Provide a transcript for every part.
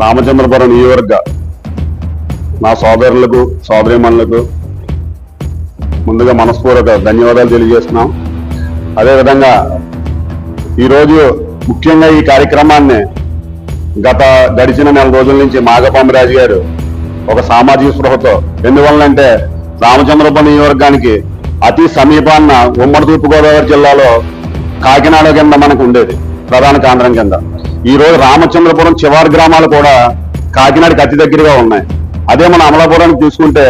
రామచంద్రపురం నియోజకవర్గ నా సోదరులకు సోదరిమణులకు ముందుగా మనస్పూర్వక ధన్యవాదాలు తెలియజేస్తున్నాం. అదేవిధంగా ఈరోజు ముఖ్యంగా ఈ కార్యక్రమాన్ని గత గడిచిన నెల రోజుల నుంచి మాగపామిరాజు గారు ఒక సామాజిక స్పృహతో ఎందువల్లంటే రామచంద్రపురం నియోజకవర్గానికి అతి సమీపాన్న ఉమ్మడి తూర్పుగోదావరి జిల్లాలో కాకినాడ కింద మనకు ఉండేది ప్రధాన కేంద్రం కింద. ఈ రోజు రామచంద్రపురం చివరి గ్రామాలు కూడా కాకినాడకి అతి దగ్గరగా ఉన్నాయి. అదే మన అమలాపురానికి చూసుకుంటే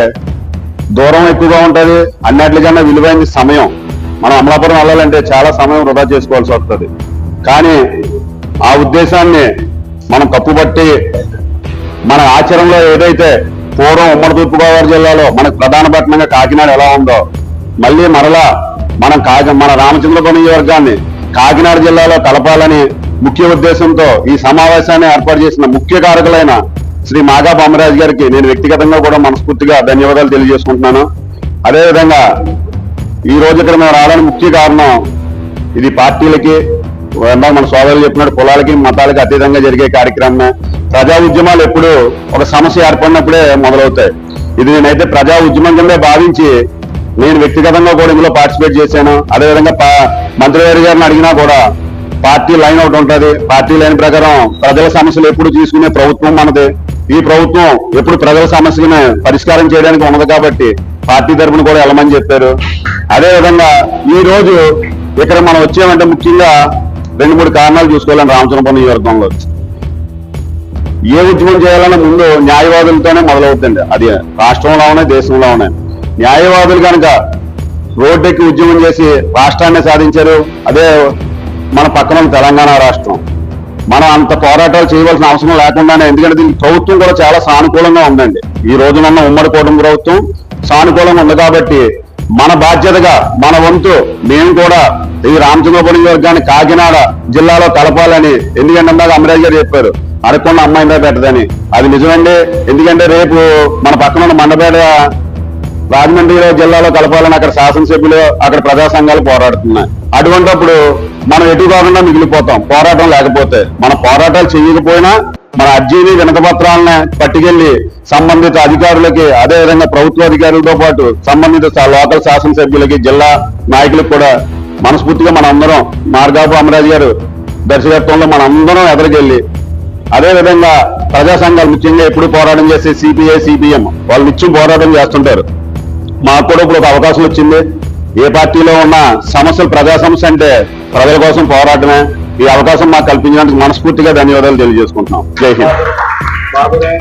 దూరం ఎక్కువగా ఉంటుంది. అన్నిటికన్నా విలువైన సమయం. మనం అమలాపురం వెళ్ళాలంటే చాలా సమయం వృధా చేసుకోవాల్సి వస్తుంది. కానీ ఆ ఉద్దేశాన్ని మనం తప్పుపట్టి మన ఆచరణలో ఏదైతే పూర్వం ఉమ్మడి తూర్పుగోదావరి జిల్లాలో మనకు ప్రధాన పట్టణంగా కాకినాడ ఎలా ఉందో మళ్ళీ మరలా మనం కాకి మన రామచంద్రపురం నియోజకవర్గాన్ని కాకినాడ జిల్లాలో కలపాలని ముఖ్య ఉద్దేశంతో ఈ సమావేశాన్ని ఏర్పాటు చేసిన ముఖ్య కారకులైన శ్రీ మాగా బామరాజు గారికి నేను వ్యక్తిగతంగా కూడా మనస్ఫూర్తిగా ధన్యవాదాలు తెలియజేసుకుంటున్నాను. అదేవిధంగా ఈ రోజు ఇక్కడ మేము రావడానికి ముఖ్య కారణం ఇది పార్టీలకి మన సోదరులు చెప్పినట్టు కులాలకి మతాలకి అతీతంగా జరిగే కార్యక్రమమే. ప్రజా ఉద్యమాలు ఎప్పుడు ఒక సమస్య ఏర్పడినప్పుడే మొదలవుతాయి. ఇది నేనైతే ప్రజా ఉద్యమం కింద భావించి నేను వ్యక్తిగతంగా కూడా ఇందులో పార్టిసిపేట్ చేశాను. అదేవిధంగా పా- మంత్రి గారిని అడిగినా కూడా పార్టీ లైన్ ఒకటి ఉంటది. పార్టీ లైన్ ప్రకారం ప్రజల సమస్యలు ఎప్పుడు తీసుకునే ప్రభుత్వం మనది. ఈ ప్రభుత్వం ఎప్పుడు ప్రజల సమస్యలను పరిష్కారం చేయడానికి ఉన్నది కాబట్టి పార్టీ తరఫున కూడా వెళ్ళమని చెప్పారు. అదే విధంగా ఈ రోజు ఇక్కడ మనం వచ్చామంటే ముఖ్యంగా రెండు మూడు కారణాలు చూసుకోవాలని రామచంద్రపురం నియోజకవర్గంలో ఏ ఉద్యమం చేయాలన్నా ముందు న్యాయవాదులతోనే మొదలవుతుంది అది రాష్ట్రంలో ఉన్నాయి దేశంలో ఉన్నాయి న్యాయవాదులు కనుక రోడ్డెక్కి ఉద్యమం చేసి రాష్ట్రాన్ని సాధించారు. అదే మన పక్కన తెలంగాణ రాష్ట్రం. మనం అంత పోరాటాలు చేయవలసిన అవసరం లేకుండానే ఎందుకంటే దీనికి ప్రభుత్వం కూడా చాలా సానుకూలంగా ఉందండి. ఈ రోజునున్న ఉమ్మడి కూటమి ప్రభుత్వం సానుకూలంగా ఉంది కాబట్టి మన బాధ్యతగా మన వంతు మేము కూడా ఈ రామచంద్రపురం వర్గాన్ని కాకినాడ జిల్లాలో కలపాలని ఎందుకంటే అందాక అమరాజ్ గారు చెప్పారు అడగకుండా అమ్మాయిందా పెట్టదని. అది నిజమండి. ఎందుకంటే రేపు మన పక్కన ఉన్న మండపేట రాజమండ్రి జిల్లాలో కలపాలని అక్కడ శాసనసభ్యులు అక్కడ ప్రజా సంఘాలు పోరాడుతున్నాయి. అటువంటిప్పుడు మనం ఎటు కాకుండా మిగిలిపోతాం. పోరాటం లేకపోతే. మన పోరాటాలు చేయకపోయినా మన అర్జీని వినతపత్రాలను పట్టుకెళ్ళి సంబంధిత అధికారులకి అదే విధంగా ప్రభుత్వ అధికారులతో పాటు సంబంధిత లోకల్ శాసనసభ్యులకి జిల్లా నాయకులకు కూడా మనస్ఫూర్తిగా మన అందరం మార్గాపు అమరాజు గారు దర్శకత్వంలో మన అందరం ఎదరికెళ్ళి అదే విధంగా ప్రజా సంఘాలు ముఖ్యంగా ఎప్పుడు పోరాటం చేసే సిపిఐ సిపిఎం వాళ్ళు నిత్యం పోరాటం చేస్తుంటారు. మాకు కూడా ఇప్పుడు ఒక అవకాశం వచ్చింది. ఏ పార్టీలో ఉన్న సమస్యలు ప్రజా సమస్య అంటే ప్రజల కోసం పోరాటమే. ఈ అవకాశం మాకు కల్పించినందుకు మనస్ఫూర్తిగా ధన్యవాదాలు తెలియజేసుకుంటున్నాం. జై హింద్.